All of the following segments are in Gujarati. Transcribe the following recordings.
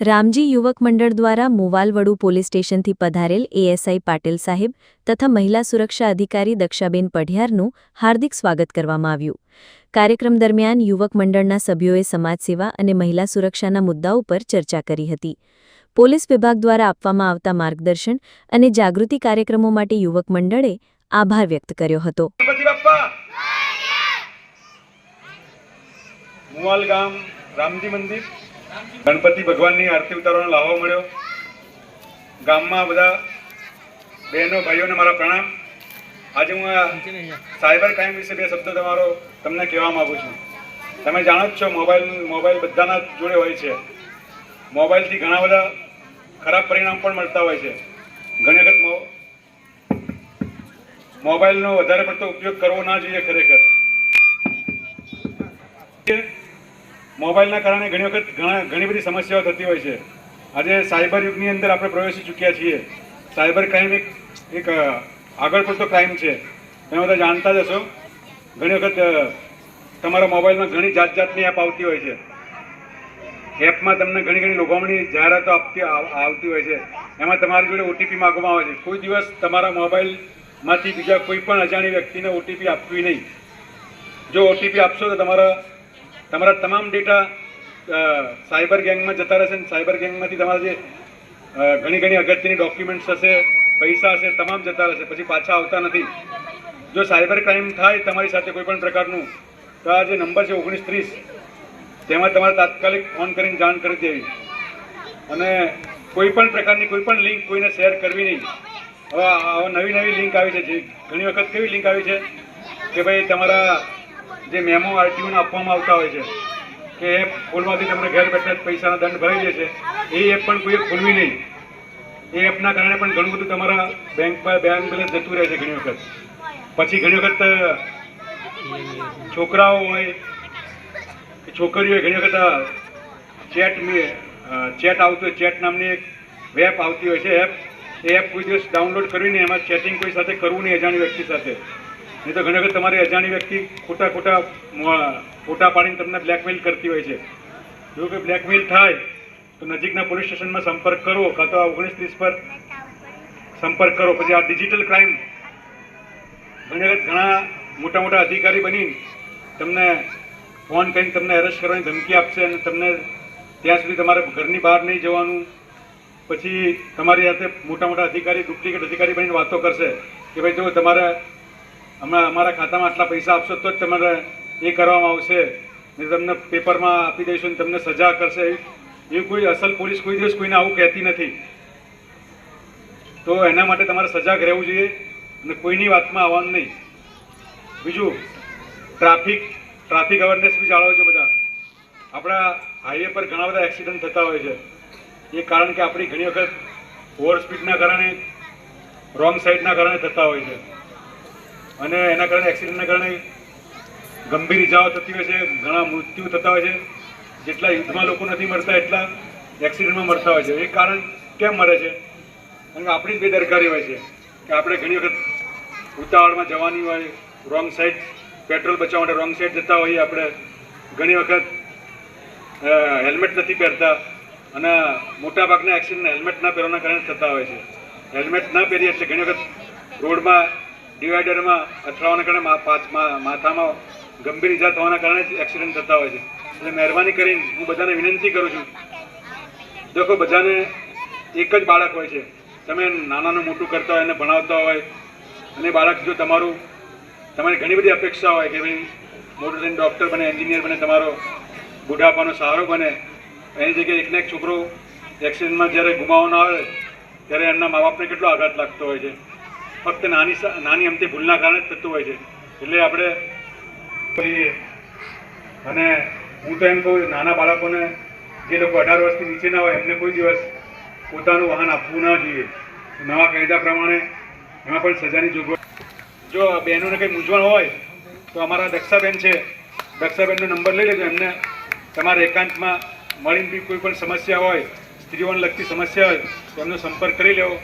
રામજી યુવક મંડળ દ્વારા મુવાલવડુ પોલીસ સ્ટેશનથી પધારેલ એએસઆઈ પાટીલ સાહેબ તથા મહિલા સુરક્ષા અધિકારી દક્ષાબેન પઢિયારનું હાર્દિક સ્વાગત કરવામાં આવ્યું. કાર્યક્રમ દરમિયાન યુવક મંડળના સભ્યોએ સમાજસેવા અને મહિલા સુરક્ષાના મુદ્દાઓ પર ચર્ચા કરી હતી. પોલીસ વિભાગ દ્વારા આપવામાં આવતા માર્ગદર્શન અને જાગૃતિ કાર્યક્રમો માટે યુવક મંડળે આભાર વ્યક્ત કર્યો હતો. રામજી મંદિર. ગણપતિ ભગવાનની આરતી ઉતારવાનો લાહો મળ્યો. ગામમાં બધા બહેનો, ભાઈઓને મારા પ્રણામ. આજે હું આ સાયબર ક્રાઇમ વિશે બે શબ્દ તમારો તમને કહેવા માગું છું. તમે જાણો જ છો મોબાઈલ મોબાઈલ બધાના જોડે હોય છે. મોબાઈલથી ઘણા બધા ખરાબ પરિણામ પણ મળતા હોય છે. ઘણી વખત મોબાઈલનો વધારે પડતો ઉપયોગ કરવો ના જોઈએ ખરેખર. મોબાઈલના કારણે ઘણી વખત ઘણા ઘણી બધી સમસ્યાઓ થતી હોય છે. આજે સાયબર યુગની અંદર આપણે પ્રવેશી ચૂક્યા છીએ. સાયબર ક્રાઇમ એક એક આગળ પડતો ક્રાઇમ છે. તમે બધા જાણતા જ હશો. ઘણી વખત તમારા મોબાઈલમાં ઘણી જાત જાતની એપ આવતી હોય છે. એપમાં તમને ઘણી ઘણી લોભામણી જાહેરાતો આપતી આવતી હોય છે. એમાં તમારી જોડે ઓટીપી માગવામાં આવે છે. કોઈ દિવસ તમારા મોબાઈલમાંથી બીજા કોઈ પણ અજાણી વ્યક્તિને ઓટીપી આપવી નહીં. જો ઓટીપી આપશો તો તમારા તમારા તમામ ડેટા સાયબર ગેંગમાં જતા રહેશે અને સાયબર ગેંગમાંથી તમારા જે ઘણી ઘણી અગત્યની ડોક્યુમેન્ટ્સ હશે, પૈસા હશે, તમામ જતા રહેશે. પછી પાછા આવતા નથી. જો સાયબર ક્રાઇમ થાય તમારી સાથે કોઈ પણ પ્રકારનું, તો આ જે નંબર છે ઓગણીસ ત્રીસ, તેમાં તમારે તાત્કાલિક ફોન કરીને જાણ કરી દેવી. અને કોઈ પણ પ્રકારની કોઈ પણ લિંક કોઈને શેર કરવી નહીં. હવે નવી નવી લિંક આવી છે. જે ઘણી વખત કેવી લિંક આવી છે? કે ભાઈ તમારા જે મેમો આરટીઓને આપવામાં આવતા હોય છે, કે એપ ખોલવાથી તમને ઘેર બેઠા જ પૈસાના દંડ ભરાઈ જશે એ એપ પણ કોઈએ ખોલવી નહીં. એ એપના કારણે પણ ઘણું બધું તમારા બેંક પર બેંક બેલેન્સ જતું રહે છે ઘણી વખત. પછી ઘણી વખત છોકરાઓ હોય, કે છોકરીઓ ઘણી વખત ચેટ ચેટ આવતું હોય ચેટ નામની એક વેબ આવતી હોય છે એપ. એ એપ કોઈ દિવસ ડાઉનલોડ કરીને એમાં ચેટિંગ કોઈ સાથે કરવું નહીં અજાણી વ્યક્તિ સાથે. નહીં તો ઘણી વખત તમારી અજાણી વ્યક્તિ ખોટા ખોટા ફોટા પાડીને તમને બ્લેકમેલ કરતી હોય છે. જો કે બ્લેકમેલ થાય, તો નજીકના પોલીસ સ્ટેશનમાં સંપર્ક કરો કાં તો આ ઓગણીસ ત્રીસ પર સંપર્ક કરો. પછી આ ડિજિટલ ક્રાઇમ ઘણી વખત ઘણા મોટા મોટા અધિકારી બની તમને ફોન કરીને તમને એરેસ્ટ કરવાની ધમકી આપશે અને તમને ત્યાં સુધી તમારે ઘરની બહાર નહીં જવાનું. પછી તમારી સાથે મોટા મોટા અધિકારી ડુપ્લિકેટ અધિકારી બનીને વાતો કરશે કે ભાઈ જો તમારે હમણાં અમારા ખાતામાં આટલા પૈસા આપશો તો જ તમારે એ કરવામાં આવશે. ને તમને પેપરમાં આપી દઈશું ને તમને સજા કરશે. એવી કોઈ અસલ પોલીસ કોઈ દિવસ કોઈને આવું કહેતી નથી. તો એના માટે તમારે સજાગ રહેવું જોઈએ અને કોઈની વાતમાં આવવાનું નહીં. બીજું, ટ્રાફિક ટ્રાફિક અવેરનેસ બી જાળવો છો બધા. આપણા હાઈવે પર ઘણા બધા એક્સિડન્ટ થતા હોય છે. એ કારણ કે આપણી ઘણી વખત ઓવર સ્પીડના કારણે, રોંગ સાઈડના કારણે થતા હોય છે. અને એના કારણે એક્સિડન્ટના કારણે ગંભીર ઇજાઓ થતી હોય છે, ઘણા મૃત્યુ થતા હોય છે. જેટલા યુદ્ધમાં લોકો નથી મરતા, એટલા એક્સિડન્ટમાં મરતા હોય છે. એ કારણ કેમ મરે છે? કારણ કે આપણી જ બેદરકારી હોય છે કે આપણે ઘણી વખત ઉતાવળમાં જવાની હોય રોંગ સાઈડ પેટ્રોલ બચાવવા માટે રોંગ સાઈડ જતા હોઈએ આપણે. ઘણી વખત હેલ્મેટ નથી પહેરતા અને મોટાભાગના એક્સિડન્ટ હેલ્મેટ ના પહેરવાના કારણે થતા હોય છે. હેલ્મેટ ના પહેરીએ એટલે ઘણી વખત રોડમાં ડિવાઈડરમાં અથડાવાના કારણે મા- પાછ- મા- માથામાં ગંભીર ઇજા થવાના કારણે એક્સિડન્ટ થતા હોય છે. એટલે મહેરબાની કરીને હું બધાને વિનંતી કરું છું. દેખો, બધાને એક જ બાળક હોય છે. તમે નાનાનું મોટું કરતા હોય, એને ભણાવતા હોય, અને બાળક જો તમારું તમારી ઘણી બધી અપેક્ષા હોય કે ભાઈ મોટું થઈને ડૉક્ટર બને, એન્જિનિયર બને, તમારો બુઢાપાનો સહારો બને, એની જગ્યાએ એકને એક છોકરો એક્સિડન્ટમાં જ્યારે ગુમાવવાનો આવે, ત્યારે એમના મા બાપને કેટલો આઘાત લાગતો હોય છે. ફક્ત નાની નાની અમથી ભૂલના કારણે જ થતું હોય છે. એટલે આપણે અને હું તો એમ કહું, નાના બાળકોને જે લોકો અઢાર વર્ષથી નીચેના હોય, એમને કોઈ દિવસ પોતાનું વાહન આપવું ના જોઈએ. નવા કાયદા પ્રમાણે એમાં પણ સજાની જોગવાઈ. જો બહેનોને કંઈ મૂંઝવણ હોય, તો અમારા દક્ષાબેન છે. દક્ષાબેનનો નંબર લઈ લેજો. એમને તમારે એકાંતમાં મળીને બી કોઈ પણ સમસ્યા હોય, સ્ત્રીઓને લગતી સમસ્યા હોય, તો એમનો સંપર્ક કરી લેવો.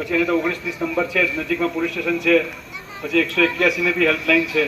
પછી એને તો ઓગણીસ ત્રીસ નંબર છે નજીકમાં પોલીસ સ્ટેશન છે, પછી એકસો એક્યાસીની બી હેલ્પલાઇન છે.